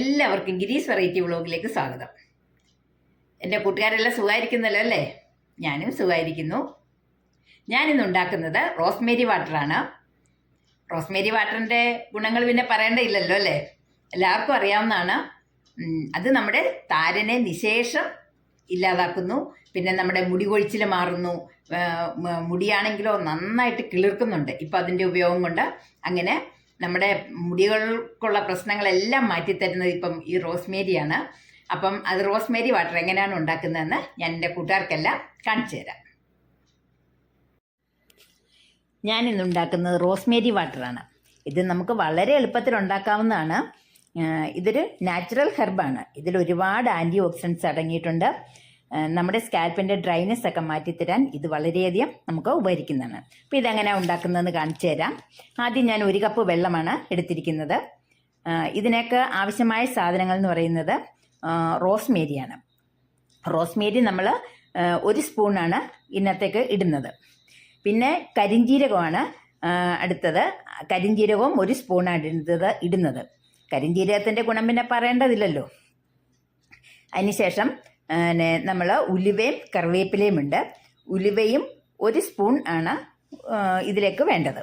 എല്ലാവർക്കും ഗിരീസ് വെറൈറ്റി വ്ളോഗിലേക്ക് സ്വാഗതം. എന്റെ കൂട്ടുകാരെല്ലാം സുഖമായിരിക്കുന്നല്ലോ അല്ലേ? ഞാനും സുഖമായിരിക്കുന്നു. ഞാനിന്ന് ഉണ്ടാക്കുന്നത് റോസ്മേരി വാട്ടറാണ് റോസ്മേരി വാട്ടറിന്റെ ഗുണങ്ങൾ പിന്നെ പറയേണ്ടതില്ലല്ലോ അല്ലേ? എല്ലാവർക്കും അറിയാവുന്നതാണ്. അത് നമ്മുടെ താരനെ നിശേഷം ഇല്ലാതാക്കുന്നു. പിന്നെ നമ്മുടെ മുടി കൊഴിച്ചിൽ മാറുന്നു. മുടിയാണെങ്കിലോ നന്നായിട്ട് കിളിർക്കുന്നുണ്ട്. ഇപ്പം അതിന്റെ ഉപയോഗം കൊണ്ട് അങ്ങനെ നമ്മുടെ മുടികൾക്കുള്ള പ്രശ്നങ്ങളെല്ലാം മാറ്റിത്തരുന്നത് ഇപ്പം ഈ റോസ്മേരിയാണ്. അപ്പം അത് റോസ്മേരി വാട്ടർ എങ്ങനെയാണ് ഉണ്ടാക്കുന്നതെന്ന് ഞാൻ എന്റെ കൂട്ടുകാർക്കെല്ലാം കാണിച്ചു തരാം. ഞാൻ ഇന്ന് ഉണ്ടാക്കുന്നത് റോസ്മേരി വാട്ടറാണ്. ഇത് നമുക്ക് വളരെ എളുപ്പത്തിൽ ഉണ്ടാക്കാവുന്നതാണ്. ഇതൊരു നാച്ചുറൽ ഹെർബാണ്. ഇതിൽ ഒരുപാട് ആന്റി ഓക്സിഡൻസ് അടങ്ങിയിട്ടുണ്ട്. നമ്മുടെ സ്കാൽപ്പിന്റെ ഡ്രൈനെസ് ഒക്കെ മാറ്റിത്തരാൻ ഇത് വളരെയധികം നമുക്ക് ഉപകരിക്കുന്നതാണ്. അപ്പോൾ ഇതെങ്ങനെ ഉണ്ടാക്കുന്നതെന്ന് കാണിച്ചു തരാം. ആദ്യം ഞാൻ ഒരു കപ്പ് വെള്ളമാണ് എടുത്തിരിക്കുന്നത്. ഇതിനൊക്കെ ആവശ്യമായ സാധനങ്ങൾ എന്ന് പറയുന്നത് റോസ്മേരിയാണ്. റോസ്മേരി നമ്മൾ ഒരു സ്പൂണാണ് ഇന്നത്തേക്ക് ഇടുന്നത്. പിന്നെ കരിഞ്ജീരകമാണ് അടുത്തത്. കരിഞ്ജീരകവും ഒരു സ്പൂണാണ് ഇടുന്നത് ഇടുന്നത്. കരിഞ്ജീരകത്തിന്റെ ഗുണം പിന്നെ പറയേണ്ടതില്ലല്ലോ. അതിനുശേഷം നമ്മൾ ഉലുവയും കറിവേപ്പിലയും ഉണ്ട്. ഉലുവയും ഒരു സ്പൂൺ ആണ് ഇതിലേക്ക് വേണ്ടത്.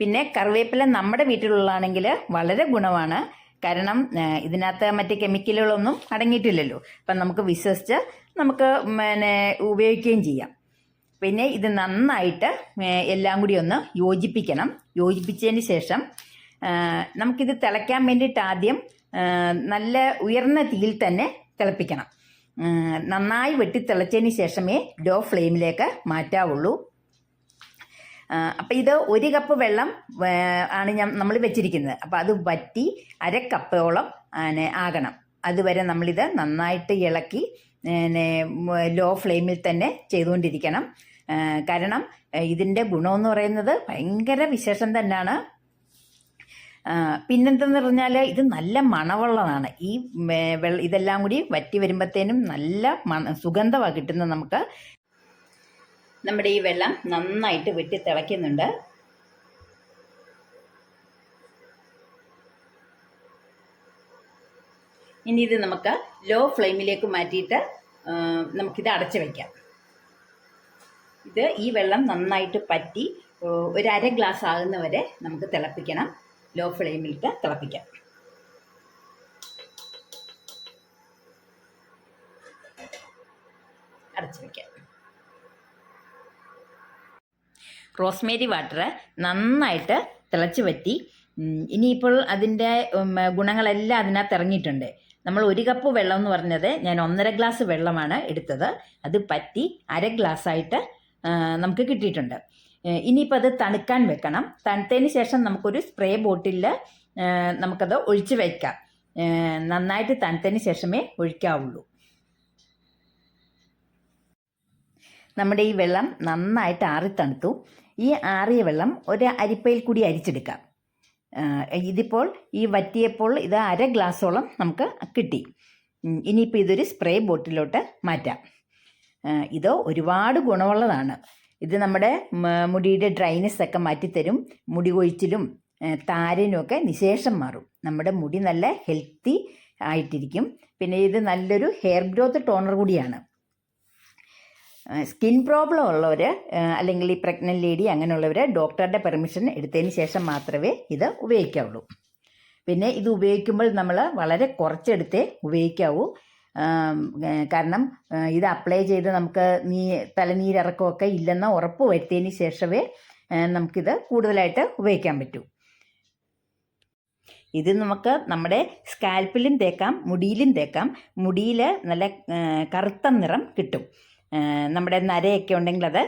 പിന്നെ കറിവേപ്പില നമ്മുടെ വീട്ടിലുള്ളതാണെങ്കിൽ വളരെ ഗുണമാണ്. കാരണം ഇതിനകത്ത് മറ്റ് കെമിക്കലുകളൊന്നും അടങ്ങിയിട്ടില്ലല്ലോ. അപ്പം നമുക്ക് വിശ്വസിച്ച് നമുക്ക് പിന്നെ ഉപയോഗിക്കുകയും ചെയ്യാം. പിന്നെ ഇത് നന്നായിട്ട് എല്ലാം കൂടി ഒന്ന് യോജിപ്പിക്കണം. യോജിപ്പിച്ചതിന് ശേഷം നമുക്കിത് തിളയ്ക്കാൻ വേണ്ടിയിട്ട് ആദ്യം നല്ല ഉയർന്ന തീയിൽ തന്നെ തിളപ്പിക്കണം. നന്നായി വെട്ടി തിളച്ചതിന് ശേഷമേ ലോ ഫ്ലെയിമിലേക്ക് മാറ്റാവുള്ളൂ. അപ്പം ഇത് ഒരു കപ്പ് വെള്ളം ആണ് ഞാൻ നമ്മൾ വെച്ചിരിക്കുന്നത്. അപ്പം അത് വറ്റി അര കപ്പോളം ആകണം. അതുവരെ നമ്മളിത് നന്നായിട്ട് ഇളക്കി ലോ ഫ്ലെയിമിൽ തന്നെ ചെയ്തുകൊണ്ടിരിക്കണം. കാരണം ഇതിന്റെ ഗുണമെന്ന് പറയുന്നത് ഭയങ്കര വിശേഷം തന്നെയാണ് പിന്നെന്തെന്ന് പറഞ്ഞാൽ ഇത് നല്ല മണവുള്ളതാണ് ഈ ഇതെല്ലാം കൂടി വറ്റി വരുമ്പോഴത്തേനും നല്ല മണ സുഗന്ധമാണ് കിട്ടുന്നത് നമുക്ക്. നമ്മുടെ ഈ വെള്ളം നന്നായിട്ട് വെട്ടി തിളയ്ക്കുന്നുണ്ട്. ഇനി ഇത് നമുക്ക് ലോ ഫ്ലെയിമിലേക്ക് മാറ്റിയിട്ട് നമുക്കിത് അടച്ചു വയ്ക്കാം ഇത് ഈ വെള്ളം നന്നായിട്ട് പറ്റി ഒരു അര ഗ്ലാസ് ആകുന്നവരെ നമുക്ക് തിളപ്പിക്കണം. ലോ ഫ്ലെയിമിലിട്ട് തിളപ്പിക്കാം. അടച്ചു വയ്ക്കാം റോസ്മേരി വാട്ടർ നന്നായിട്ട് തിളച്ച് പറ്റി ഇനിയിപ്പോൾ അതിന്റെ ഗുണങ്ങളെല്ലാം അതിനകത്ത് ഇറങ്ങിയിട്ടുണ്ട്. നമ്മൾ ഒരു കപ്പ് വെള്ളം എന്ന് പറഞ്ഞത് ഞാൻ ഒന്നര ഗ്ലാസ് വെള്ളമാണ് എടുത്തത്. അത് പറ്റി അര ഗ്ലാസ്സായിട്ട് നമുക്ക് കിട്ടിയിട്ടുണ്ട്. ഇനിയിപ്പോൾ അത് തണുക്കാൻ വെക്കണം. തണുത്തതിന് ശേഷം നമുക്കൊരു സ്പ്രേ ബോട്ടിലിൽ നമുക്കത് ഒഴിച്ച് വയ്ക്കാം നന്നായിട്ട് തണുത്തതിന് ശേഷമേ ഒഴിക്കാവുള്ളൂ. നമ്മുടെ ഈ വെള്ളം നന്നായിട്ട് ആറി തണുത്തു. ഈ ആറിയ വെള്ളം ഒരു അരിപ്പയിൽ കൂടി അരിച്ചെടുക്കാം. ഇതിപ്പോൾ ഈ വറ്റിയപ്പോൾ ഇത് അര ഗ്ലാസോളം നമുക്ക് കിട്ടി. ഇനിയിപ്പോൾ ഇതൊരു സ്പ്രേ ബോട്ടിലോട്ട് മാറ്റാം. ഇത് ഒരുപാട് ഗുണമുള്ളതാണ്. ഇത് നമ്മുടെ മുടിയുടെ ഡ്രൈനസ് ഒക്കെ മാറ്റിത്തരും. മുടി കൊഴിച്ചിലും താരനുമൊക്കെ നിശേഷം മാറും. നമ്മുടെ മുടി നല്ല ഹെൽത്തി ആയിട്ടിരിക്കും. പിന്നെ ഇത് നല്ലൊരു ഹെയർ ഗ്രോത്ത് ടോണർ കൂടിയാണ്. സ്കിൻ പ്രോബ്ലം ഉള്ളവർ അല്ലെങ്കിൽ ഈ പ്രഗ്നന്റ് ലേഡി അങ്ങനെയുള്ളവർ ഡോക്ടറുടെ പെർമിഷൻ എടുത്തതിന് ശേഷം മാത്രമേ ഇത് ഉപയോഗിക്കാവുള്ളൂ. പിന്നെ ഇത് ഉപയോഗിക്കുമ്പോൾ നമ്മൾ വളരെ കുറച്ചെടുത്തേ ഉപയോഗിക്കാവൂ. കാരണം ഇത് അപ്ലൈ ചെയ്ത് നമുക്ക് നീ തലനീരിറക്കമൊക്കെ ഇല്ലെന്ന് ഉറപ്പ് വരുത്തിയതിന് ശേഷമേ നമുക്കിത് കൂടുതലായിട്ട് ഉപയോഗിക്കാൻ പറ്റൂ. ഇത് നമുക്ക് നമ്മുടെ സ്കാൽപ്പിലും തേക്കാം മുടിയിലും തേക്കാം. മുടിയിൽ നല്ല കറുത്ത നിറം കിട്ടും. നമ്മുടെ നരയൊക്കെ ഉണ്ടെങ്കിൽ അത്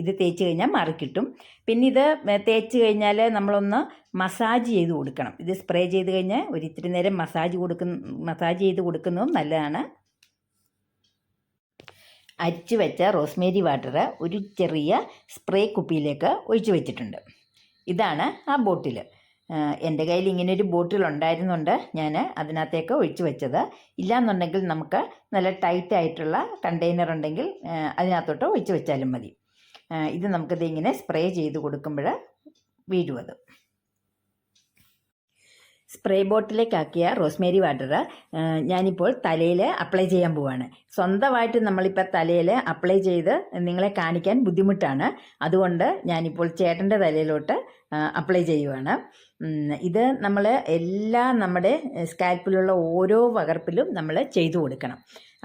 ഇത് തേച്ച് കഴിഞ്ഞാൽ മാറിക്കിട്ടും. പിന്നെ ഇത് തേച്ച് കഴിഞ്ഞാൽ നമ്മളൊന്ന് മസാജ് ചെയ്ത് കൊടുക്കണം. ഇത് സ്പ്രേ ചെയ്ത് കഴിഞ്ഞാൽ ഒരു ഇത്തിരി നേരം മസാജ് കൊടുക്കുന്ന മസാജ് ചെയ്ത് കൊടുക്കുന്നതും നല്ലതാണ്. അരിച്ചു വെച്ച റോസ്മേരി വാട്ടർ ഒരു ചെറിയ സ്പ്രേ കുപ്പിയിലേക്ക് ഒഴിച്ചു വെച്ചിട്ടുണ്ട്. ഇതാണ് ആ ബോട്ടിൽ എന്റെ കയ്യിൽ ഇങ്ങനെ ഒരു ബോട്ടിൽ ഉണ്ടായിരുന്നുണ്ട്. ഞാൻ അതിനകത്തേക്ക് ഒഴിച്ചു വെച്ചത്. ഇല്ലാന്നുണ്ടെങ്കിൽ നമുക്ക് നല്ല ടൈറ്റ് ആയിട്ടുള്ള കണ്ടെയ്നർ ഉണ്ടെങ്കിൽ അതിനകത്തോട്ട് ഒഴിച്ചു വെച്ചാലും മതി. ഇത് നമുക്കിത് ഇങ്ങനെ സ്പ്രേ ചെയ്ത് കൊടുക്കുമ്പോൾ വീഴും അത് സ്പ്രേ ബോട്ടിലേക്കാക്കിയ റോസ്മേരി വാട്ടർ ഞാനിപ്പോൾ തലയിൽ അപ്ലൈ ചെയ്യാൻ പോവാണ്. സ്വന്തമായിട്ട് നമ്മളിപ്പോൾ തലയിൽ അപ്ലൈ ചെയ്ത് നിങ്ങളെ കാണിക്കാൻ ബുദ്ധിമുട്ടാണ്. അതുകൊണ്ട് ഞാനിപ്പോൾ ചേട്ടന്റെ തലയിലോട്ട് അപ്ലൈ ചെയ്യുവാണ്. ഇത് നമ്മൾ എല്ലാ നമ്മുടെ സ്കാൽപ്പിലുള്ള ഓരോ പകർപ്പിലും നമ്മൾ ചെയ്തു കൊടുക്കണം.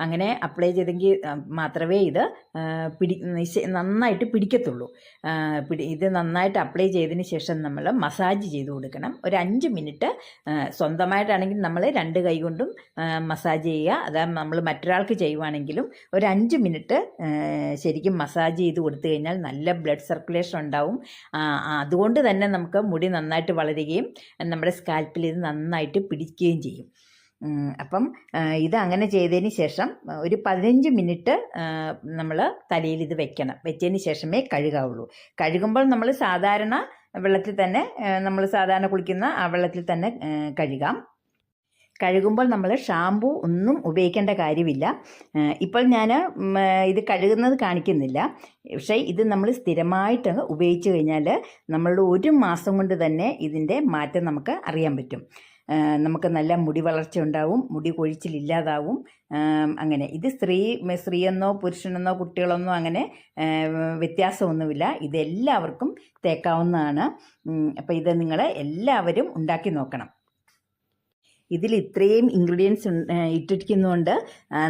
അങ്ങനെ അപ്ലൈ ചെയ്തെങ്കിൽ മാത്രമേ ഇത് പിടി നന്നായിട്ട് പിടിക്കത്തുള്ളൂ. പിടി ഇത് നന്നായിട്ട് അപ്ലൈ ചെയ്തതിന് ശേഷം നമ്മൾ മസാജ് ചെയ്ത് കൊടുക്കണം. ഒരു അഞ്ച് മിനിറ്റ് സ്വന്തമായിട്ടാണെങ്കിൽ നമ്മൾ രണ്ട് കൈ കൊണ്ടും മസാജ് ചെയ്യുക. അതാ നമ്മൾ മറ്റൊരാൾക്ക് ചെയ്യുവാണെങ്കിലും ഒരു അഞ്ച് മിനിറ്റ് ശരിക്കും മസാജ് ചെയ്ത് കൊടുത്തു കഴിഞ്ഞാൽ നല്ല ബ്ലഡ് സർക്കുലേഷൻ ഉണ്ടാവും. അതുകൊണ്ട് തന്നെ നമുക്ക് മുടി നന്നായിട്ട് വളരുകയും നമ്മുടെ സ്കാൽപ്പിൽ ഇത് നന്നായിട്ട് പിടിക്കുകയും ചെയ്യും. അപ്പം ഇത് അങ്ങനെ ചെയ്തതിന് ശേഷം ഒരു പതിനഞ്ച് മിനിറ്റ് നമ്മൾ തലയിൽ ഇത് വെക്കണം. വെച്ചതിന് ശേഷമേ കഴുകാവുള്ളൂ. കഴുകുമ്പോൾ നമ്മൾ സാധാരണ വെള്ളത്തിൽ തന്നെ നമ്മൾ സാധാരണ കുളിക്കുന്ന ആ വെള്ളത്തിൽ തന്നെ കഴുകാം. കഴുകുമ്പോൾ നമ്മൾ ഷാമ്പു ഒന്നും ഉപയോഗിക്കേണ്ട കാര്യമില്ല. ഇപ്പോൾ ഞാൻ ഇത് കഴുകുന്നത് കാണിക്കുന്നില്ല. പക്ഷേ ഇത് നമ്മൾ സ്ഥിരമായിട്ട് ഉപയോഗിച്ച് കഴിഞ്ഞാൽ നമ്മളുടെ ഒരു മാസം കൊണ്ട് തന്നെ ഇതിന്റെ മാറ്റം നമുക്ക് അറിയാൻ പറ്റും. നമുക്ക് നല്ല മുടി വളർച്ച ഉണ്ടാവും മുടി കൊഴിച്ചിലില്ലാതാവും അങ്ങനെ. ഇത് സ്ത്രീ സ്ത്രീയെന്നോ പുരുഷനെന്നോ കുട്ടികളെന്നോ അങ്ങനെ വ്യത്യാസമൊന്നുമില്ല. ഇതെല്ലാവർക്കും തേക്കാവുന്നതാണ്. അപ്പോൾ ഇത് നിങ്ങൾ എല്ലാവരും ഉണ്ടാക്കി നോക്കണം. ഇതിൽ ഇത്രയും ഇൻഗ്രീഡിയൻസ് ഇട്ടിരിക്കുന്നതുകൊണ്ട്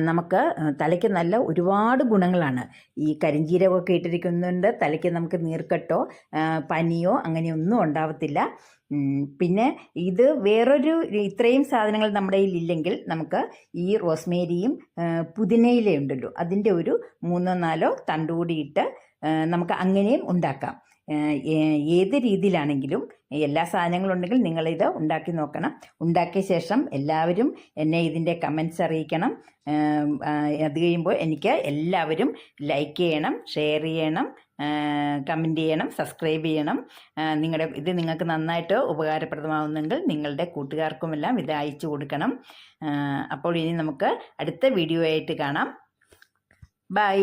നമുക്ക് തലയ്ക്ക് നല്ല ഒരുപാട് ഗുണങ്ങളാണ്. ഈ കരിഞ്ജീരകമൊക്കെ ഇട്ടിരിക്കുന്നുണ്ട് തലയ്ക്ക് നമുക്ക് നീർക്കെട്ടോ പനിയോ അങ്ങനെയൊന്നും ഉണ്ടാവത്തില്ല. പിന്നെ ഇത് വേറൊരു ഇത്രയും സാധനങ്ങൾ നമ്മുടെ കയ്യിൽ ഇല്ലെങ്കിൽ നമുക്ക് ഈ റോസ്മേരിയും പുതിനയിലേ ഉണ്ടല്ലോ അതിന്റെ ഒരു മൂന്നോ നാലോ തണ്ട് കൂടി ഇട്ട് ആ, നമുക്ക് അങ്ങനെയും ഉണ്ടാക്കാം. ഏത് രീതിയിലാണെങ്കിലും എല്ലാ സാധനങ്ങളും ഉണ്ടെങ്കിൽ നിങ്ങളിത് ഉണ്ടാക്കി നോക്കണം. ഉണ്ടാക്കിയ ശേഷം എല്ലാവരും എന്നെ ഇതിന്റെ കമൻസ് അറിയിക്കണം. അത് കഴിയുമ്പോൾ എനിക്ക് എല്ലാവരും ലൈക്ക് ചെയ്യണം ഷെയർ ചെയ്യണം കമന്റ് ചെയ്യണം സബ്സ്ക്രൈബ് ചെയ്യണം. നിങ്ങളുടെ ഇത് നിങ്ങൾക്ക് നന്നായിട്ട് ഉപകാരപ്രദമാവുന്നെങ്കിൽ നിങ്ങളുടെ കൂട്ടുകാർക്കുമെല്ലാം ഇത് അയച്ചു കൊടുക്കണം. അപ്പോൾ ഇനി നമുക്ക് അടുത്ത വീഡിയോ ആയിട്ട് കാണാം. ബൈ